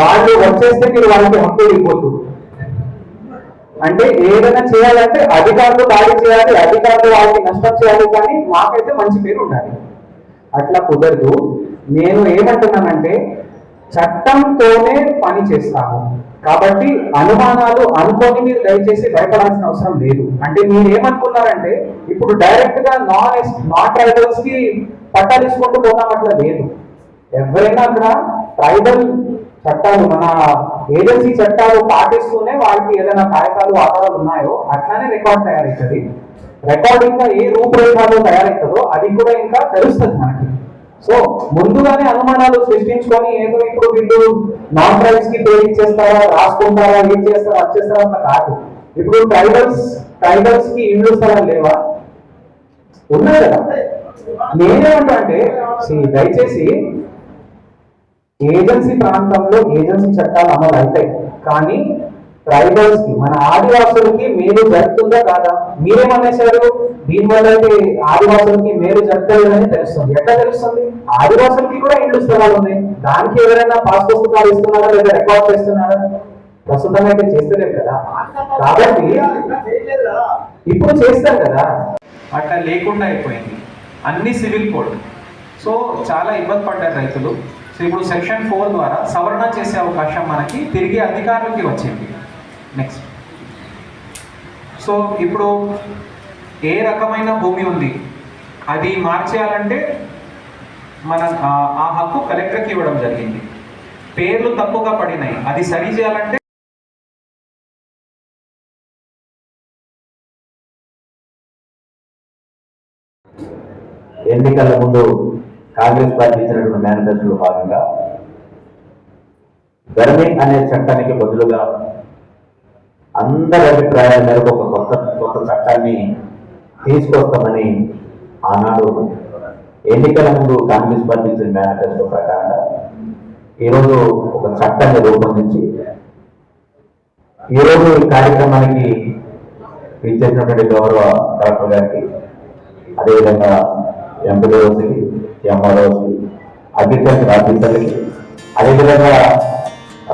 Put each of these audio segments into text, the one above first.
వాళ్ళు వచ్చేస్తే మీరు వాళ్ళకి హక్కు ఇవ్వద్దు అంటే ఏదైనా చేయాలంటే అధికారులు దాడి చేయాలి అధికారులు వాళ్ళకి నష్టం చేయాలి కానీ మాకైతే మంచి పేరు ఉండాలి. అట్లా కుదరదు. నేను ఏమంటున్నానంటే చట్టంతోనే పని చేస్తాము. కాబట్టి అనుమానాలు అనుకోని మీరు దయచేసి భయపడాల్సిన అవసరం లేదు. అంటే మీరు ఏమనుకున్నారంటే ఇప్పుడు డైరెక్ట్గా నాన్ నాన్ ట్రైబల్స్కి పట్టాలు ఇసుకుంటూ పోతాం అట్లా లేదు. ఎవరైనా అక్కడ ట్రైబల్ చట్టాలు మన ఏజెన్సీ చట్టాలు పాటిస్తూనే వాళ్ళకి ఏదైనా కాగితాలు ఆధారాలు ఉన్నాయో అట్లానే రికార్డ్ తయారవుతుంది రికార్డ్ ఇంకా ఏ రూపురేఖలో తయారవుతుందో అది కూడా ఇంకా తెలుస్తుంది మనకి. సో ముందుగానే అనుమానాలు సృష్టించుకొని ఏదో ఇప్పుడు వీళ్ళు నాన్ ట్రైబ్స్కి పేరు ఇచ్చేస్తారా రాసుకుంటారా ఏం చేస్తారా వచ్చేస్తారా అన్న కాదు. ఇప్పుడు ట్రైబల్స్ ట్రైబల్స్కి ఇండ్లు స్థలం లేవా? ఉన్నాయి కదా. నేనేమంటా అంటే దయచేసి ఏజెన్సీ ప్రాంతంలో ఏజెన్సీ చట్టాలు అమలు అవుతాయి. కానీ ట్రైబల్స్కి మన ఆదివాసులకి మేలు జరుగుతుందా కాదా? మీరేమనేసారు దీనివల్ల అయితే ఆదివాసులకి మేలు జరగలేదని తెలుస్తుంది. ఎట్లా తెలుస్తుంది? ఆదివాసులకి కూడా ఇండ్లు స్థలాలు ఉన్నాయి. దానికి ఎవరైనా పాస్ పుస్తకాలు ఇస్తున్నారా లేదా రికార్డ్ చేస్తున్నారా? ప్రస్తుతం అయితే చేస్తలేదు కదా. కాబట్టి ఇప్పుడు చేస్తాం కదా. అట్లా లేకుండా అయిపోయింది. అన్ని సివిల్ కోడ్ సో చాలా ఇబ్బంది పడ్డారు రైతులు. సో ఇప్పుడు సెక్షన్ ఫోర్ ద్వారా సవరణ చేసే అవకాశం మనకి తిరిగి అధికారులకి వచ్చింది. నెక్స్ట్ సో ఇప్పుడు ఏ రకమైన భూమి ఉంది? అది మార్చేయాలంటే మన ఆ- హక్కు కలెక్టర్కి ఇవ్వడం జరిగింది. పేర్లు తప్పుగా పడినాయి. అది సరి చేయాలంటే ఎన్నికల ముందు కాంగ్రెస్ పార్టీ ఇచ్చినటువంటి మేనిఫెస్టోలో భాగంగా గర్మింగ్ అనే చట్టానికి బదులుగా అందరి అభిప్రాయాల మేరకు ఒక కొత్త కొత్త చట్టాన్ని తీసుకొస్తామని ఆనాడు ఎన్నికల ముందు కాంగ్రెస్ పార్టీ ఇచ్చిన మేనిఫెస్టో ప్రకారంగా ఈరోజు ఒక చట్టాన్ని రూపొందించి ఈరోజు ఈ కార్యక్రమానికి ఇచ్చేసినటువంటి గౌరవ కలెక్టర్ గారికి అదేవిధంగా ఎంపీడీఓస్కి ఎంఆర్ఓస్కి అగ్రికల్చర్ ఆఫీసర్లకి అదేవిధంగా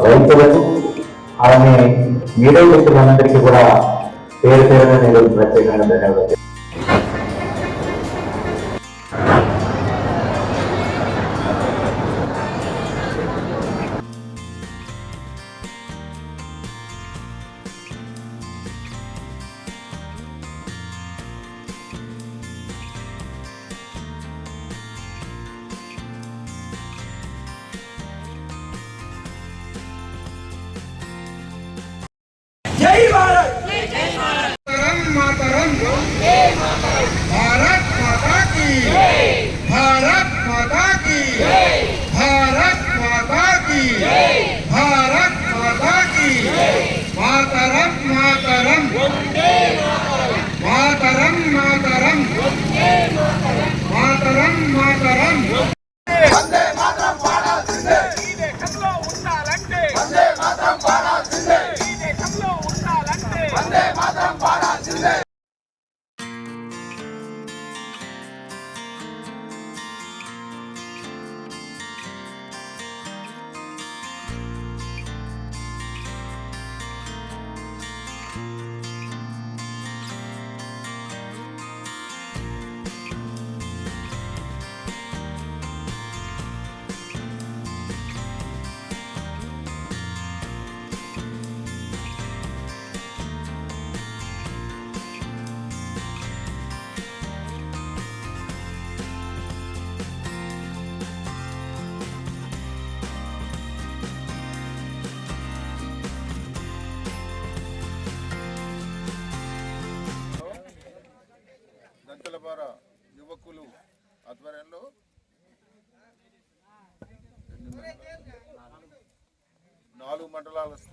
రైతులకు అలానే మీడియా వ్యక్తులందరికీ కూడా పేరు పేరున నేను ప్రత్యేకంగా ధన్యవాదాలు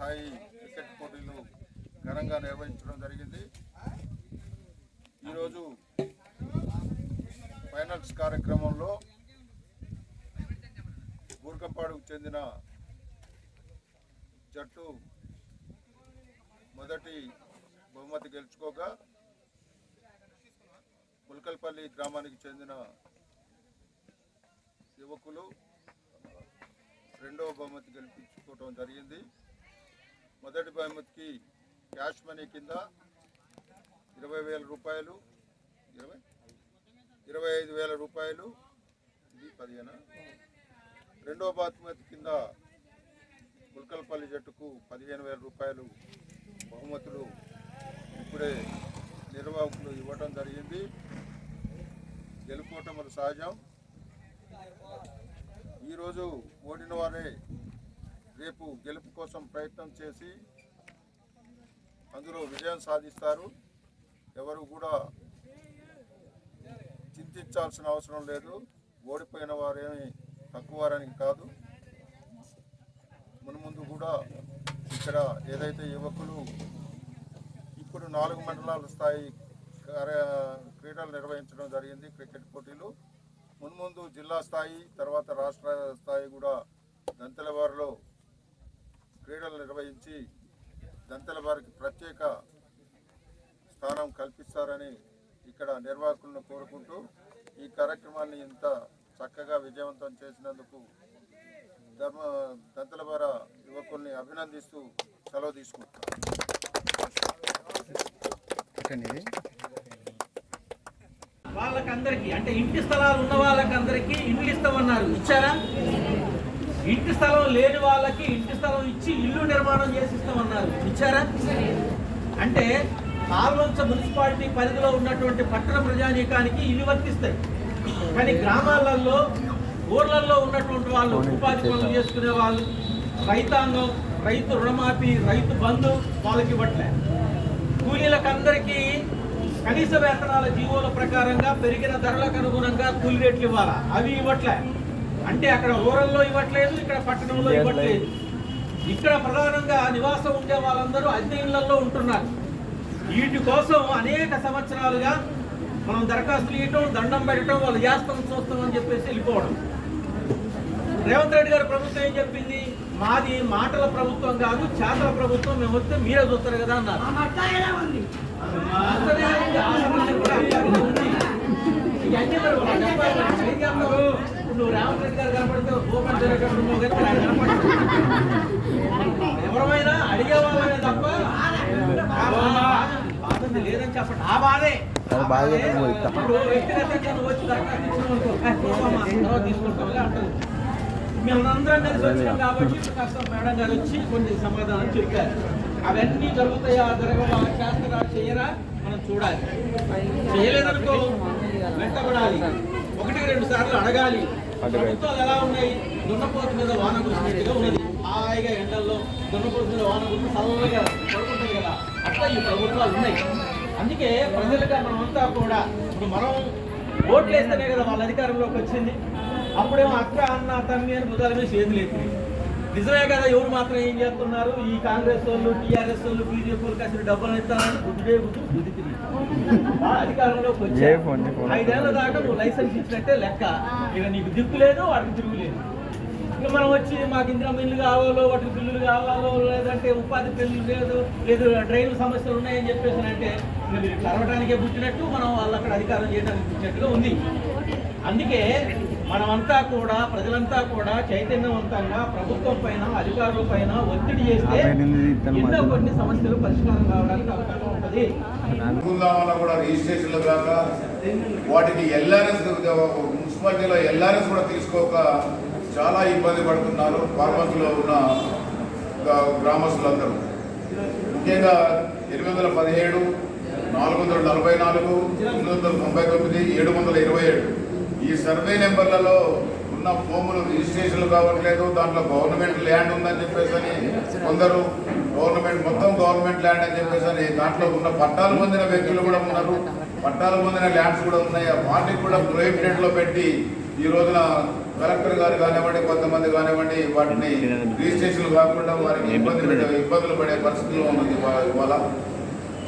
స్థాయి క్రికెట్ పోటీలు ఘనంగా నిర్వహించడం జరిగింది. ఈరోజు ఫైనల్స్ కార్యక్రమంలో బూర్కంపాడుకు చెందిన జట్టు మొదటి బహుమతి గెలుచుకోగా ములకల్పల్లి గ్రామానికి చెందిన యువకులు రెండవ బహుమతి గెలిపించుకోవడం జరిగింది. మొదటి బహుమతికి క్యాష్ మనీ కింద ఇరవై వేల రూపాయలు. ఇరవై? ఇరవై ఐదు వేల రూపాయలు. ఇది పదిహేను? రెండవ బహుమతి కింద ముల్కల్పల్లి జట్టుకు పదిహేను వేల రూపాయలు బహుమతులు ఇప్పుడే నిర్వాహకులు ఇవ్వటం జరిగింది. గెలుపోవటం సహజం. ఈరోజు ఓడిన వారే రేపు గెలుపు కోసం ప్రయత్నం చేసి అందులో విజయం సాధిస్తారు. ఎవరు కూడా చింతించాల్సిన అవసరం లేదు. ఓడిపోయిన వారేమి తక్కువ వారానికి కాదు. మున్ముందు కూడా ఇక్కడ ఏదైతే యువకులు ఇప్పుడు నాలుగు మండలాల స్థాయి కార్య క్రీడలు నిర్వహించడం జరిగింది క్రికెట్ పోటీలు. మున్ముందు జిల్లా స్థాయి తర్వాత రాష్ట్ర స్థాయి కూడా దంతెలవారిలో క్రీడలు నిర్వహించి దంతెల వారికి ప్రత్యేక స్థానం కల్పిస్తారని ఇక్కడ నిర్వాహకులను కోరుకుంటూ ఈ కార్యక్రమాన్ని ఇంత చక్కగా విజయవంతం చేసినందుకు ధర్మ దంతల వార యువకుల్ని అభినందిస్తూ సెలవు తీసుకుంటున్నాను. వాళ్ళకందరికీ అంటే ఇంటి స్థలాలు ఉన్న వాళ్ళకందరికీ ఇండ్లు ఇస్తామన్నారు ఇచ్చారా? ఇంటి స్థలం లేని వాళ్ళకి ఇంటి స్థలం ఇచ్చి ఇల్లు నిర్మాణం చేసి ఇస్తామన్నారు. ఇచ్చారా? అంటే పాల్వంచ మున్సిపాలిటీ పరిధిలో ఉన్నటువంటి పట్టణ ప్రజానీకానికి ఇల్లు వర్తిస్తాయి. కానీ గ్రామాలలో ఊర్లలో ఉన్నటువంటి వాళ్ళు ఉపాధి పనులు చేసుకునే వాళ్ళు రైతాంగం రైతు రుణమాఫీ రైతు బంధు వాళ్ళకి ఇవ్వట్లే. కూలీలకందరికీ కనీస వేతనాల జీవోల ప్రకారంగా పెరిగిన ధరలకు అనుగుణంగా కూలీ రేట్లు ఇవ్వాలా? అవి ఇవ్వట్లే. అంటే అక్కడ రూరల్లో ఇవ్వట్లేదు ఇక్కడ పట్టణంలో ఇవ్వట్లేదు. ఇక్కడ ప్రధానంగా నివాసం ఉండే వాళ్ళందరూ అద్దె ఇళ్ళలో ఉంటున్నారు. వీటి కోసం అనేక సంవత్సరాలుగా మనం దరఖాస్తులు ఇవ్వటం దండం పెట్టడం వాళ్ళు చేస్తాం చూస్తాం అని చెప్పేసి వెళ్ళిపోవడం. రేవంత్ రెడ్డి గారి ప్రభుత్వం ఏం చెప్పింది? మాది మాటల ప్రభుత్వం కాదు చేతల ప్రభుత్వం మేము వస్తే మీరే చూస్తారు కదా అన్నారు. ఇవన్నీ నువ్వు రేవంత్ రెడ్డి గారు కనపడితే కనపడతాడు. ఎవరమైనా అడిగే వాళ్ళమే తప్ప లేదని చెప్పండి ఆ బాధే. వచ్చి. మేమందరం కలిసి వచ్చినాం కాబట్టి కాస్త మేడం గారు వచ్చి కొన్ని సమాధానం చెప్పారు. అవన్నీ జరుగుతాయా జరగవా చేస్తారా చేయరా మనం చూడాలి. చేయలేదనుకో వెంటబడాలి ఒకటి రెండు సార్లు అడగాలి. ప్రభుత్వాలు ఎలా ఉన్నాయి? దున్నపోతు మీద వాన కురిసినట్టుగా ఉన్నది. హాయిగా ఎండల్లో దున్నపోతు మీద వాన కురిసి చల్లగా పడుకుంటుంది కదా. అట్లా ఈ ప్రభుత్వాలు ఉన్నాయి. అందుకే ప్రజలుగా మనమంతా కూడా ఇప్పుడు మనం ఓట్లు వేస్తేనే కదా వాళ్ళ అధికారంలోకి వచ్చింది. అప్పుడేమో అక్క అన్న తమ్మి అని బుధాల మీద చేతులు ఎత్తి నిజమే కదా ఎవరు మాత్రం ఏం చేస్తున్నారు? ఈ కాంగ్రెస్ వాళ్ళు టీఆర్ఎస్ వాళ్ళు బీజేపీ వాళ్ళు కాసిన డబ్బులు ఇస్తారని బుద్ధిడే బుద్ధి బుద్ధి అధికారంలోకి వచ్చా ఐదేళ్ళ దాకా నువ్వు లైసెన్స్ ఇచ్చినట్టే లెక్క. ఇక నీకు దిక్కు లేదు వాడికి తిరుగు లేదు. ఇక మనం వచ్చి మాకు ఇందిరా బిల్లు కావాలో వాటికి బిల్లులు కావాలో లేదంటే ఉపాధి బిల్లు లేదు లేదు డ్రైన్ సమస్యలు ఉన్నాయని చెప్పేసి అంటే మీరు కలవడానికే పుట్టినట్టు మనం వాళ్ళు అక్కడ అధికారం చేయడానికి పుట్టినట్టుగా ఉంది. అందుకే మనమంతా కూడా ప్రజలంతా కూడా చైతన్యవంతంగా ప్రభుత్వం పైన అధికారుల పైన ఒత్తిడి చేస్తే ఎన్నో కొన్ని సమస్యలు పరిష్కారం కావడానికి అవకాశం ఉంటుంది. ఉందామన్నా కూడా రిజిస్ట్రేషన్లు కాక వాటికి ఎల్ఆర్ఎస్ మున్సిపాలిటీలో ఎల్ఆర్ఎస్ కూడా తీసుకోక చాలా ఇబ్బంది పడుతున్నారు ఫార్మర్స్లో ఉన్న గ్రా- గ్రామస్తులందరూ. ముఖ్యంగా ఎనిమిది వందల పదిహేడు నాలుగు వందల నలభై నాలుగు ఎనిమిది వందల తొంభై తొమ్మిది ఏడు వందల ఇరవై ఏడు. ఈ సర్వే నెంబర్లలో ఉన్న భూములు రిజిస్ట్రేషన్లు కావట్లేదు దాంట్లో గవర్నమెంట్ ల్యాండ్ ఉందని చెప్పేసి అని కొందరు గవర్నమెంట్ మొత్తం గవర్నమెంట్ ల్యాండ్ అని చెప్పేసి అని దాంట్లో ఉన్న పట్టాలు పొందిన వ్యక్తులు కూడా ఉన్నారు. పట్టాలు పొందిన ల్యాండ్స్ కూడా ఉన్నాయి. ఆ వాటికి కూడా ప్రొహిబిటెడ్లో పెట్టి ఈ రోజున కలెక్టర్ గారు కానివ్వండి కొంతమంది కానివ్వండి వాటిని రిజిస్ట్రేషన్లు కాకుండా వారికి ఇబ్బంది పెట్టే ఇబ్బందులు పడే పరిస్థితిలో ఉన్నది ఇవాళ.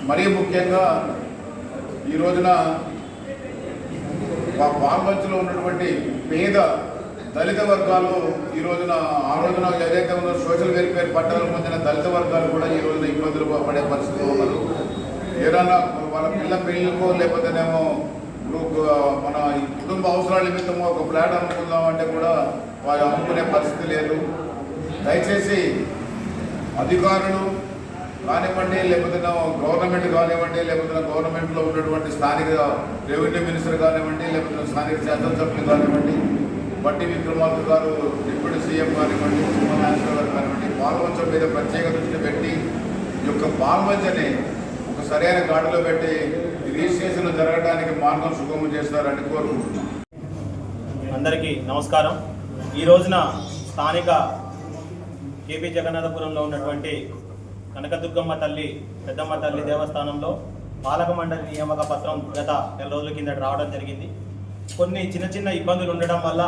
మరీ ముఖ్యంగా ఈ రోజున మా పాల్వంచులో ఉన్నటువంటి పేద దళిత వర్గాలు ఈ రోజున ఆ రోజున ఏదైతే ఉందో సోషల్ వెల్ఫేర్ పట్టాలు పొందిన దళిత వర్గాలు కూడా ఈ రోజున ఇబ్బందులు పడే పరిస్థితిలో ఉన్నారు. ఏదైనా వాళ్ళ పిల్ల పెళ్ళికో లేకపోతేనేమో ఇప్పుడు మన కుటుంబ అవసరాల నిమిత్తము ఒక ఫ్లాట్ అమ్ముకుందాం అంటే కూడా వారు అమ్ముకునే పరిస్థితి లేదు. దయచేసి అధికారులు కానివ్వండి లేకపోతే గవర్నమెంట్ కానివ్వండి లేకపోతే గవర్నమెంట్లో ఉన్నటువంటి స్థానిక రెవెన్యూ మినిస్టర్ కానివ్వండి లేకపోతే స్థానిక శాసనసభ్యులు కానివ్వండి బట్టి విక్రమార్క గారు డిప్యూటీ సీఎం కానివ్వండి నాగేశ్వర గారు కానివ్వండి పాల్వంచం మీద ప్రత్యేక దృష్టి పెట్టి ఈ యొక్క పాల్వంచని ఒక సరైన గాడిలో పెట్టి రిజిస్ట్రేషన్ జరగడానికి మార్గం సుగమం చేస్తారని కోరుకుంటున్నాను. అందరికీ నమస్కారం. ఈ రోజున స్థానిక కేపీ జగన్నాథపురంలో ఉన్నటువంటి కనకదుర్గమ్మ తల్లి పెద్దమ్మ తల్లి దేవస్థానంలో పాలక మండలి నియామక పత్రం గత నెల రోజుల కిందట రావడం జరిగింది. కొన్ని చిన్న చిన్న ఇబ్బందులు ఉండడం వల్ల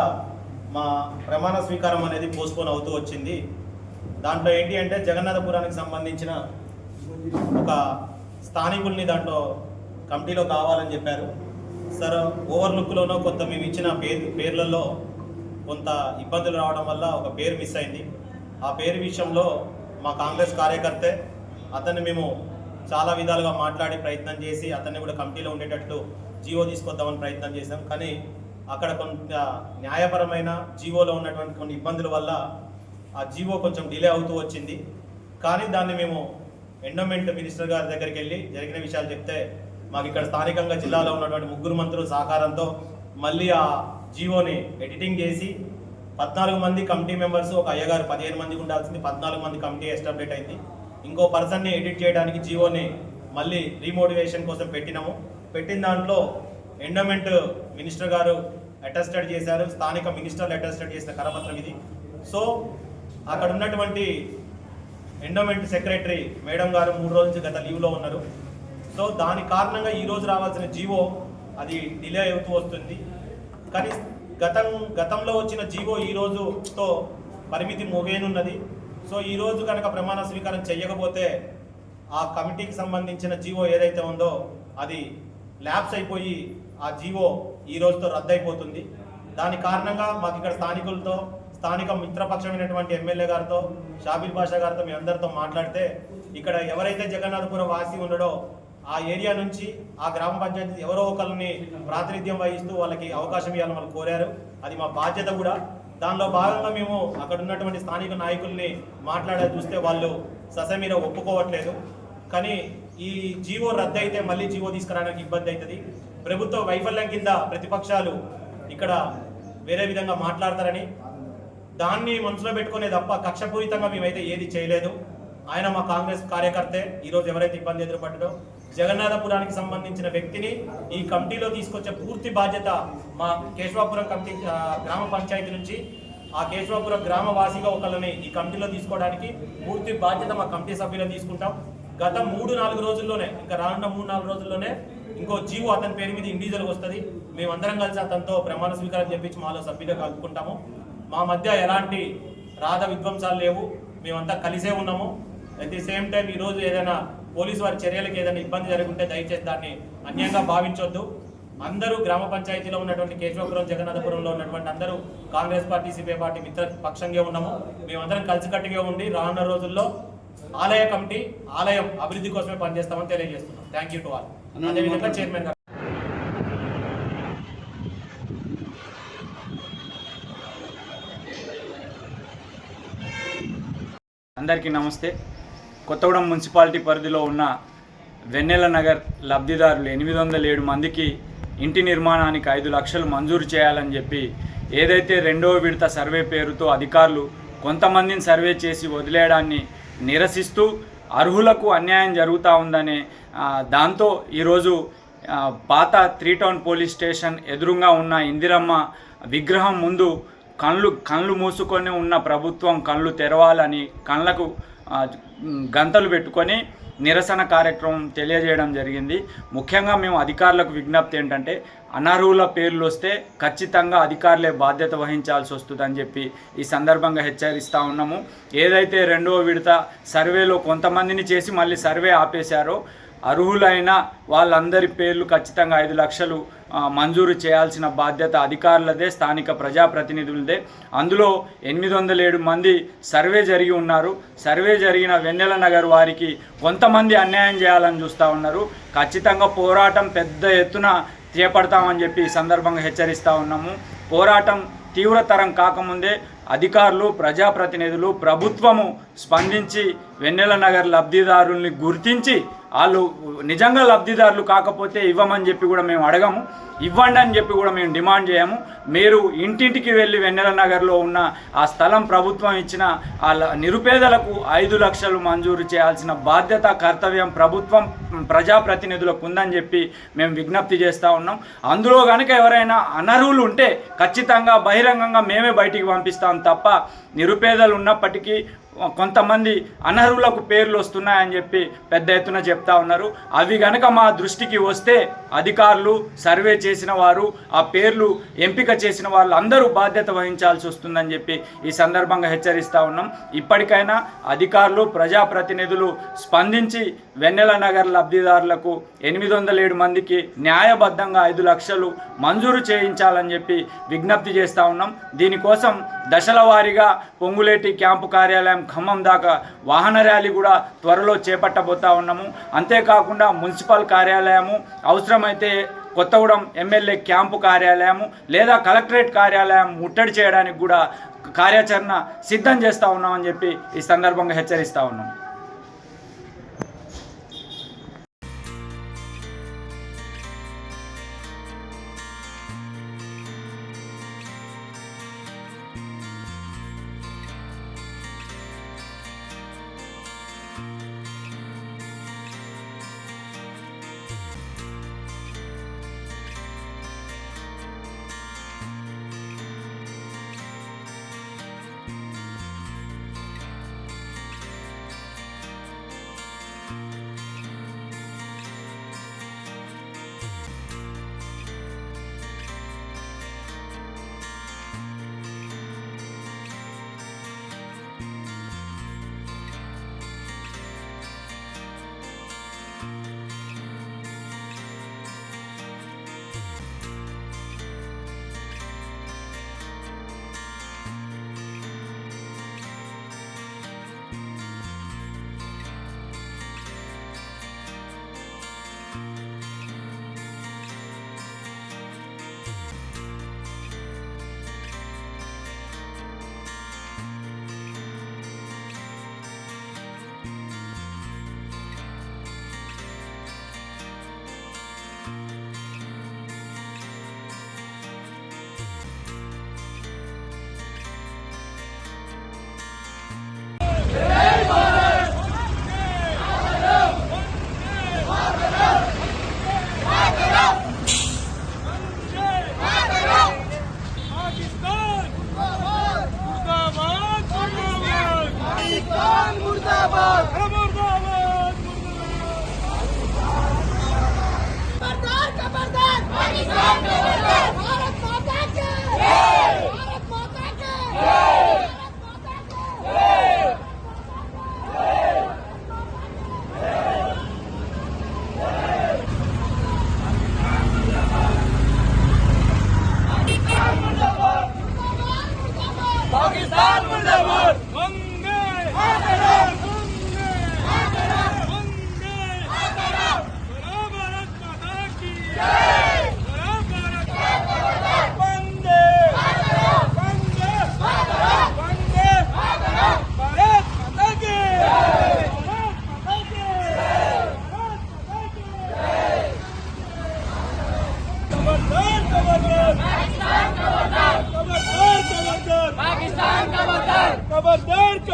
మా ప్రమాణ స్వీకారం అనేది పోస్ట్పోన్ అవుతూ వచ్చింది. దాంట్లో ఏంటి అంటే జగన్నాథపురానికి సంబంధించిన ఒక స్థానికుల్ని దాంట్లో కమిటీలో కావాలని చెప్పారు. సార్ ఓవర్లుక్లోనో కొంత మేము ఇచ్చిన పేరు పేర్లలో కొంత ఇబ్బందులు రావడం వల్ల ఒక పేరు మిస్ అయింది. ఆ పేరు విషయంలో మా కాంగ్రెస్ కార్యకర్తే అతన్ని మేము చాలా విధాలుగా మాట్లాడి ప్రయత్నం చేసి అతన్ని కూడా కమిటీలో ఉండేటట్లు జీవో తీసుకొద్దామని ప్రయత్నం చేశాం. కానీ అక్కడ కొంత న్యాయపరమైన జీవోలో ఉన్నటువంటి కొన్ని ఇబ్బందుల వల్ల ఆ జీవో కొంచెం డిలే అవుతూ వచ్చింది. కానీ దాన్ని మేము ఎండోమెంట్ మినిస్టర్ గారి దగ్గరికి వెళ్ళి జరిగిన విషయాలు చెప్తే మాకు ఇక్కడ స్థానికంగా జిల్లాలో ఉన్నటువంటి ముగ్గురు మంత్రుల సహకారంతో మళ్ళీ ఆ జీవోని ఎడిటింగ్ చేసి పద్నాలుగు మంది కమిటీ మెంబర్స్ ఒక అయ్యగారు పదిహేను మందికి ఉండాల్సింది పద్నాలుగు మంది కమిటీ ఎస్టాబ్లిట్ అయింది. ఇంకో పర్సన్ని ఎడిట్ చేయడానికి జీవోని మళ్ళీ రీమోటివేషన్ కోసం పెట్టినాము. పెట్టిన దాంట్లో ఎండోమెంట్ మినిస్టర్ గారు అటెస్టెడ్ చేశారు స్థానిక మినిస్టర్లు అటెస్టెడ్ చేసిన కరపత్రం ఇది. సో అక్కడ ఉన్నటువంటి ఎండోమెంట్ సెక్రటరీ మేడం గారు మూడు రోజుల నుంచి గత లీవ్లో ఉన్నారు. సో దాని కారణంగా ఈరోజు రావాల్సిన జీవో అది డిలే అవుతూ వస్తుంది. కానీ గతం గతంలో వచ్చిన జీవో ఈ రోజుతో పరిమితి మోగేనున్నది. సో ఈ రోజు కనుక ప్రమాణ స్వీకారం చేయకపోతే ఆ కమిటీకి సంబంధించిన జీవో ఏదైతే ఉందో అది ల్యాబ్స్ అయిపోయి ఆ జీవో ఈ రోజుతో రద్దయిపోతుంది. దాని కారణంగా మాకు ఇక్కడ స్థానికులతో స్థానిక మిత్రపక్షమైనటువంటి ఎమ్మెల్యే గారితో షాబిల్ బాషా గారితో మీ అందరితో మాట్లాడితే ఇక్కడ ఎవరైతే జగన్నాథపురం వాసి ఉండడో ఆ ఏరియా నుంచి ఆ గ్రామ పంచాయతీ ఎవరో ఒకరిని ప్రాతినిధ్యం వహిస్తూ వాళ్ళకి అవకాశం ఇవ్వాలని వాళ్ళు కోరారు. అది మా బాధ్యత కూడా. దానిలో భాగంగా మేము అక్కడ ఉన్నటువంటి స్థానిక నాయకుల్ని మాట్లాడే చూస్తే వాళ్ళు ససమీర ఒప్పుకోవట్లేదు. కానీ ఈ జీవో రద్దు అయితే మళ్ళీ జీవో తీసుకురావడానికి ఇబ్బంది అవుతుంది. ప్రభుత్వ వైఫల్యం కింద ప్రతిపక్షాలు ఇక్కడ వేరే విధంగా మాట్లాడతారని. దాన్ని మనసులో పెట్టుకునే తప్ప కక్షపూరితంగా మేమైతే ఏది చేయలేదు. ఆయన మా కాంగ్రెస్ కార్యకర్తే. ఈరోజు ఎవరైతే ఇబ్బంది ఎదురుపడ్డారో జగన్నాథపురానికి సంబంధించిన వ్యక్తిని ఈ కమిటీలో తీసుకొచ్చే పూర్తి బాధ్యత మా కేశవాపురం కమిటీ గ్రామ పంచాయతీ నుంచి. ఆ కేశవాపురం గ్రామవాసిగా ఒకళ్ళని ఈ కమిటీలో తీసుకోవడానికి పూర్తి బాధ్యత మా కమిటీ సభ్యులు తీసుకుంటాం. గత మూడు నాలుగు రోజుల్లోనే ఇంకా రానున్న మూడు నాలుగు రోజుల్లోనే ఇంకో జీవో అతని పేరు మీద ఇండివిజువల్ వస్తుంది. మేమందరం కలిసి అతనితో ప్రమాణ స్వీకారం చెప్పించి మాలో సభ్యులుగా కలుపుకుంటాము. మా మధ్య ఎలాంటి రాధ విధ్వంసాలు లేవు. మేమంతా కలిసే ఉన్నాము. అట్ ది సేమ్ టైం ఈరోజు ఏదైనా పోలీసు వారి చర్యలకు ఏదైనా ఇబ్బంది జరుగుంటే దయచేసి దాన్ని అన్యంగా భావించొద్దు. అందరూ గ్రామ పంచాయతీలో ఉన్నటువంటి కేశవపురం జగన్నాథపురంలో ఉన్నటువంటి అందరూ కాంగ్రెస్ పార్టీ సిపిఐ పార్టీ మిత్ర పక్షంగా ఉన్నాము. మేమందరం కలిసికట్టుగా ఉండి రానున్న రోజుల్లో ఆలయ కమిటీ ఆలయం అభివృద్ధి కోసమే పనిచేస్తామని తెలియజేస్తున్నాం. థ్యాంక్ యూ టు ఆల్ అదేవిధంగా చైర్మన్ గారు. అందరికీ నమస్తే. కొత్తగూడెం మున్సిపాలిటీ పరిధిలో ఉన్న వెన్నెల నగర్ లబ్ధిదారులు ఎనిమిది వందల ఏడు మందికి ఇంటి నిర్మాణానికి ఐదు లక్షలు మంజూరు చేయాలని చెప్పి ఏదైతే రెండవ విడత సర్వే పేరుతో అధికారులు కొంతమందిని సర్వే చేసి వదిలేయడాన్ని నిరసిస్తూ అర్హులకు అన్యాయం జరుగుతూ ఉందనే దాంతో ఈరోజు పాత త్రీ టౌన్ పోలీస్ స్టేషన్ ఎదురుగా ఉన్న ఇందిరమ్మ విగ్రహం ముందు కళ్ళు కళ్ళు మూసుకొని ఉన్న ప్రభుత్వం కళ్ళు తెరవాలని కళ్ళకు గంతలు పెట్టుకొని నిరసన కార్యక్రమం తెలియజేయడం జరిగింది. ముఖ్యంగా మేము అధికారులకు విజ్ఞప్తి ఏంటంటే అనర్హుల పేర్లు వస్తే ఖచ్చితంగా అధికారులే బాధ్యత వహించాల్సి వస్తుందని చెప్పి ఈ సందర్భంగా హెచ్చరిస్తూ ఉన్నాము. ఏదైతే రెండవ విడత సర్వేలో కొంతమందిని చేసి మళ్ళీ సర్వే ఆపేశారో అర్హులైన వాళ్ళందరి పేర్లు ఖచ్చితంగా ఐదు లక్షలు మంజూరు చేయాల్సిన బాధ్యత అధికారులదే స్థానిక ప్రజాప్రతినిధులదే. అందులో ఎనిమిది వందల ఏడు మంది సర్వే జరిగి ఉన్నారు. సర్వే జరిగిన వెన్నెల నగర్ వారికి కొంతమంది అన్యాయం చేయాలని చూస్తూ ఉన్నారు. ఖచ్చితంగా పోరాటం పెద్ద ఎత్తున చేపడతామని చెప్పి ఈ సందర్భంగా హెచ్చరిస్తూ ఉన్నాము. పోరాటం తీవ్రతరం కాకముందే అధికారులు ప్రజాప్రతినిధులు ప్రభుత్వము స్పందించి వెన్నెల నగర్ లబ్ధిదారుల్ని గుర్తించి వాళ్ళు నిజంగా లబ్ధిదారులు కాకపోతే ఇవ్వమని చెప్పి కూడా మేము అడగము. ఇవ్వండి అని చెప్పి కూడా మేము డిమాండ్ చేయము. మీరు ఇంటింటికి వెళ్ళి వెన్నెల నగర్లో ఉన్న ఆ స్థలం ప్రభుత్వం ఇచ్చిన ఆ నిరుపేదలకు ఐదు లక్షలు మంజూరు చేయాల్సిన బాధ్యత కర్తవ్యం ప్రభుత్వం ప్రజాప్రతినిధులకు ఉందని చెప్పి మేము విజ్ఞప్తి చేస్తూ ఉన్నాం. అందులో కనుక ఎవరైనా అనర్హులు ఉంటే ఖచ్చితంగా బహిరంగంగా మేమే బయటికి పంపిస్తాం తప్ప నిరుపేదలు ఉన్నప్పటికీ కొంతమంది అనర్హులకు పేర్లు వస్తున్నాయని చెప్పి పెద్ద ఎత్తున చెప్తా ఉన్నారు. అవి గనక మా దృష్టికి వస్తే అధికారులు సర్వే చేసిన వారు ఆ పేర్లు ఎంపిక చేసిన వాళ్ళు అందరూ బాధ్యత వహించాల్సి వస్తుందని చెప్పి ఈ సందర్భంగా హెచ్చరిస్తూ ఉన్నాం. ఇప్పటికైనా అధికారులు ప్రజాప్రతినిధులు స్పందించి వెన్నెల నగర్ లబ్ధిదారులకు ఎనిమిది వందల ఏడు మందికి న్యాయబద్ధంగా ఐదు లక్షలు మంజూరు చేయించాలని చెప్పి విజ్ఞప్తి చేస్తూ ఉన్నాం. దీనికోసం దశల వారీగా పొంగులేటి క్యాంపు కార్యాలయం ఖమ్మం దాకా వాహన ర్యాలీ కూడా త్వరలో చేపట్టబోతా ఉన్నాము. అంతేకాకుండా మున్సిపల్ కార్యాలయము అవసరమైతే కొత్తగూడెం ఎమ్మెల్యే క్యాంపు కార్యాలయము లేదా కలెక్టరేట్ కార్యాలయం ముట్టడి చేయడానికి కూడా కార్యాచరణ సిద్ధం చేస్తూ ఉన్నామని చెప్పి ఈ సందర్భంగా హెచ్చరిస్తూ ఉన్నాం.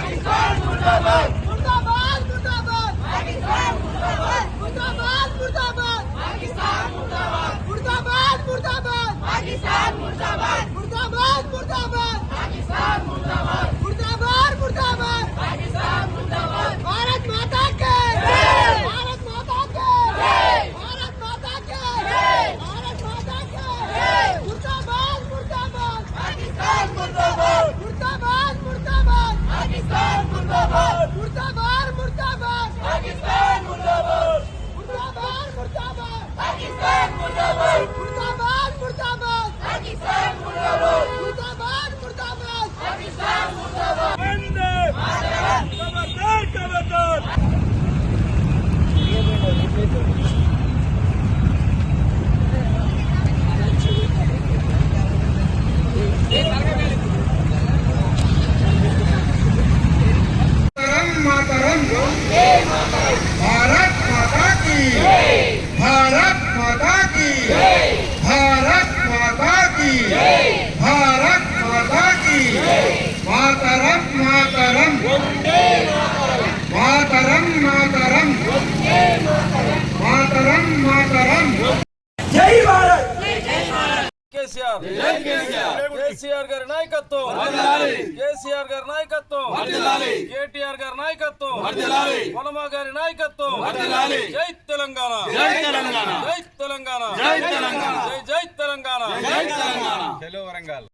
Para కేసీఆర్ గారి నాయకత్వం. కేసీఆర్ గారి నాయకత్వం. కేటీఆర్ గారి నాయకత్వం. వనమా గారి నాయకత్వం. జై తెలంగాణ. జై తెలంగాణ. జై తెలంగాణ. జై తెలంగాణ. జై జై తెలంగాణ. జై తెలంగాణ.